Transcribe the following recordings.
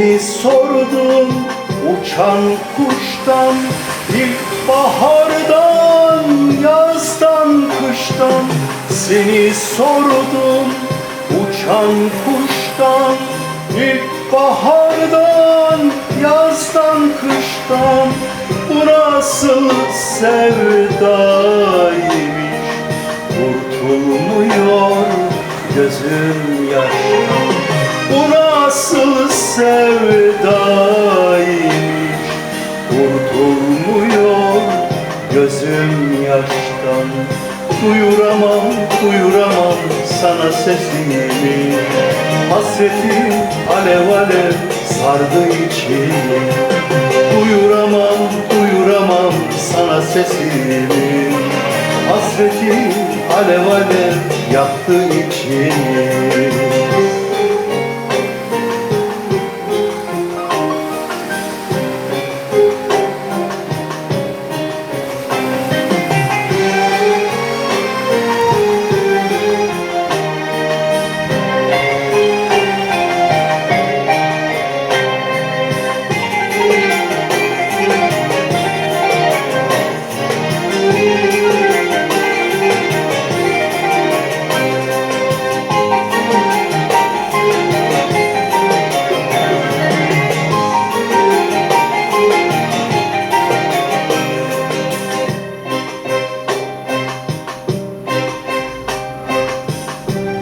Seni sordum uçan kuştan İlkbahardan, yazdan, kıştan. Seni sordum uçan kuştan İlkbahardan, yazdan, kıştan. Bu nasıl sevdaymış? Kurtulmuyor gözüm yaştan Duyuramam, duyuramam sana sesimi. Hasretin alev alev sardı içimi. Duyuramam, duyuramam sana sesimi. Hasretin alev alev yaktı içimi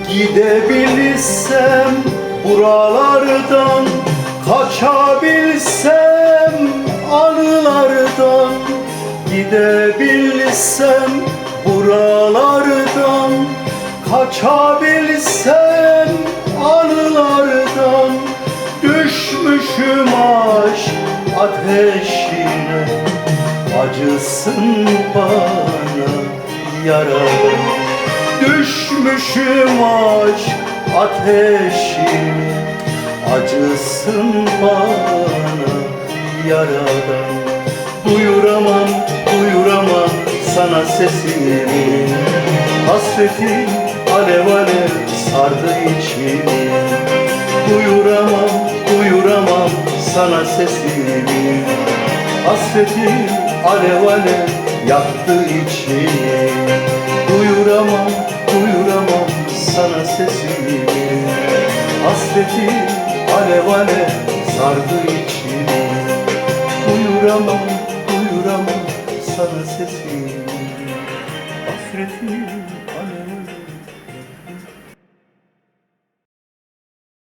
Gidebilsem buralardan Kaçabilsem anılardan Gidebilsem buralardan Kaçabilsem anılardan Düşmüşüm aşk ateşine. Acısın bana yaradan Düşmüşüm aşk ateşine Acısın bana yaradan. Duyuramam, duyuramam sana sesimi. Hasretin alev alev sardı içimi Duyuramam, duyuramam sana sesimi. Hasretin alev alev yaktı içimi alev sardı içimi. Duyuramam, duyuramam sana sesimi Hasretin